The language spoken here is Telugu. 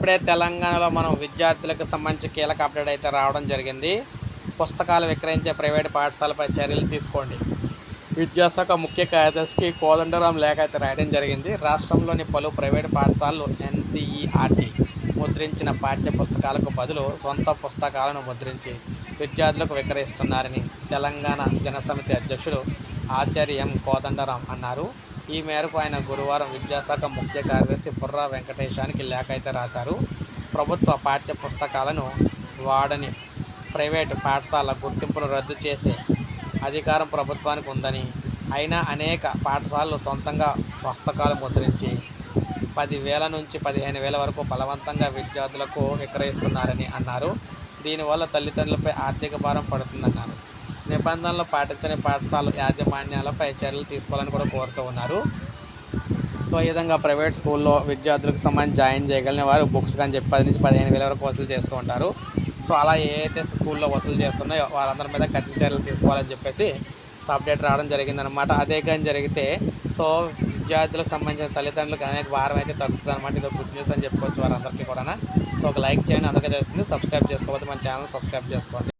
ఇప్పుడే తెలంగాణలో మనం విద్యార్థులకు సంబంధించి కీలక అప్డేట్ అయితే రావడం జరిగింది. పుస్తకాలు విక్రయించే ప్రైవేట్ పాఠశాలపై చర్యలు తీసుకోండి. విద్యాశాఖ ముఖ్య కార్యదర్శికి కోదండరాం లేఖ అయితే రాయడం జరిగింది. రాష్ట్రంలోని పలు ప్రైవేట్ పాఠశాలలు ఎన్సీఈఆర్టీ ముద్రించిన పాఠ్య పుస్తకాలకు బదులు సొంత పుస్తకాలను ముద్రించి విద్యార్థులకు విక్రయిస్తున్నారని తెలంగాణ జనసమితి అధ్యక్షుడు ఆచార్య ఎం కోదండరాం అన్నారు. ఈ మేరకు ఆయన గురువారం విద్యాశాఖ ముఖ్య కార్యదర్శి పుర్రా వెంకటేశానికి లేఖ అయితే రాశారు. ప్రభుత్వ పాఠ్య పుస్తకాలను వాడని ప్రైవేటు పాఠశాల గుర్తింపును రద్దు చేసే అధికారం ప్రభుత్వానికి ఉందని అయినా అనేక పాఠశాలలు సొంతంగా పుస్తకాలు ముద్రించి పదివేల నుంచి పదిహేను వేల వరకు బలవంతంగా విద్యార్థులకు విక్రయిస్తున్నారని అన్నారు. దీనివల్ల తల్లిదండ్రులపై ఆర్థిక భారం పడుతుందన్నారు. నిబంధనలు పాటించని పాఠశాల యాజమాన్యాలపై చర్యలు తీసుకోవాలని కూడా కోరుతూ ఉన్నారు. సో ఈ విధంగా ప్రైవేట్ స్కూల్లో విద్యార్థులకు సంబంధించి జాయిన్ చేయగలిగిన వారు బుక్స్ కానీ చెప్పి పది నుంచి పదిహేను వేల వరకు వసూలు చేస్తూ ఉంటారు. సో అలా ఏ అయితే స్కూల్లో వసూలు చేస్తున్నాయో వారందరి మీద కఠిన చర్యలు తీసుకోవాలని చెప్పేసి అప్డేట్ రావడం జరిగిందనమాట అదే కానీ జరిగితే సో విద్యార్థులకు సంబంధించిన తల్లిదండ్రులకు అనేక భారం అయితే తగ్గుతుంది అనమాట ఇది గుడ్ న్యూస్ అని చెప్పుకోవచ్చు వారందరికీ కూడా సో ఒక లైక్ చేయండి. అందరికీ తెలుస్తుంది. సబ్స్క్రైబ్ చేసుకోకపోతే మన ఛానల్ సబ్స్క్రైబ్ చేసుకోండి.